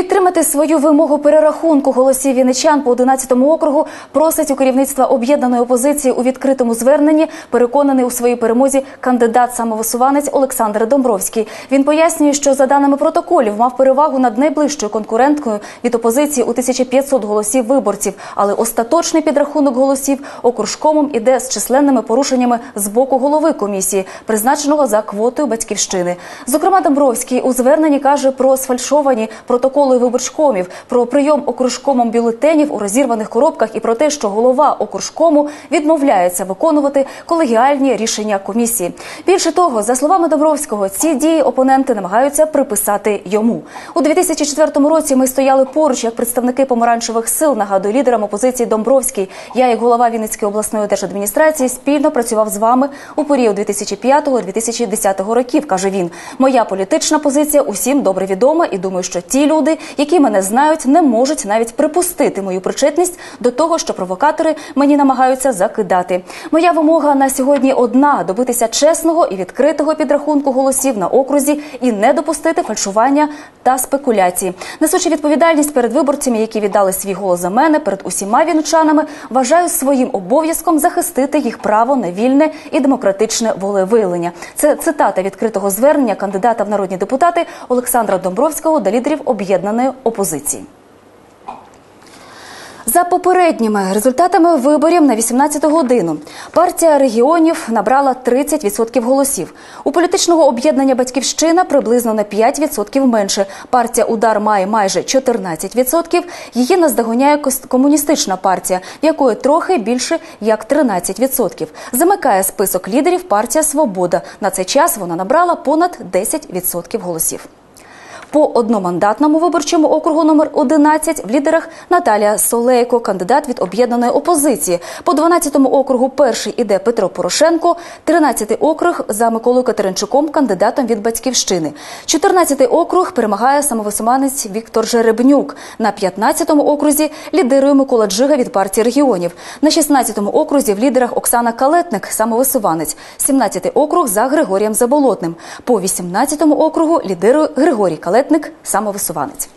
Підтримати свою вимогу перерахунку голосів вінничан по 11-му округу просить у керівництва об'єднаної опозиції у відкритому зверненні. Переконаний у своїй перемозі кандидат самовисуванець Олександр Домбровський. Він пояснює, що за даними протоколів мав перевагу над найближчою конкуренткою від опозиції у 1500 голосів виборців, але остаточний підрахунок голосів окружкомом іде з численними порушеннями з боку голови комісії, призначеного за квотою батьківщини. Зокрема, Домбровський у зверненні каже про сфальшовані протоколи виборчкомів, про прийом окружкомом бюлетенів у розірваних коробках і про те, що голова окружкому відмовляється виконувати колегіальні рішення комісії. Більше того, за словами Домбровського, ці дії опоненти намагаються приписати йому у 2004 році. Ми стояли поруч як представники помаранчевих сил. Нагадує лідерам опозиції Домбровський. Я, як голова Вінницької обласної держадміністрації, спільно працював з вами у період 2005-2010 років. каже він. Моя політична позиція усім добре відома, і думаю, що ті люди, які мене знають, не можуть навіть припустити мою причетність до того, що провокатори мені намагаються закидати. Моя вимога на сьогодні одна: добитися чесного і відкритого підрахунку голосів на окрузі і не допустити фальшування та спекуляції. Несучи відповідальність перед виборцями, які віддали свій голос за мене, перед усіма вінучанами, вважаю своїм обов'язком захистити їх право на вільне і демократичне волевиявлення. Це цитата відкритого звернення кандидата в народні депутати Олександра Домбровського до лідерів об'єднаної опозиції. За попередніми результатами виборів на 18 годину партія регіонів набрала 30% голосів. У політичного об'єднання Батьківщина приблизно на 5% менше. Партія Удар має майже 14%. Її наздоганяє комуністична партія, якої трохи більше як 13%. Замикає список лідерів партія Свобода. На цей час вона набрала понад 10% голосів. По одномандатному виборчому округу номер 11 в лідерах Наталія Солейко, кандидат від об'єднаної опозиції. По 12-му округу перший іде Петро Порошенко, 13-й округ за Миколою Катеринчуком, кандидатом від батьківщини. 14-й округ перемагає самовисуманець Віктор Жеребнюк. На 15-му окрузі лідирує Микола Джига від партії регіонів. На 16-му окрузі в лідерах Оксана Калетник, самовисуванець. 17-й округ за Григорієм Заболотним. По 18-му округу лідирує Григорій Калетник. Летник самовисуванець.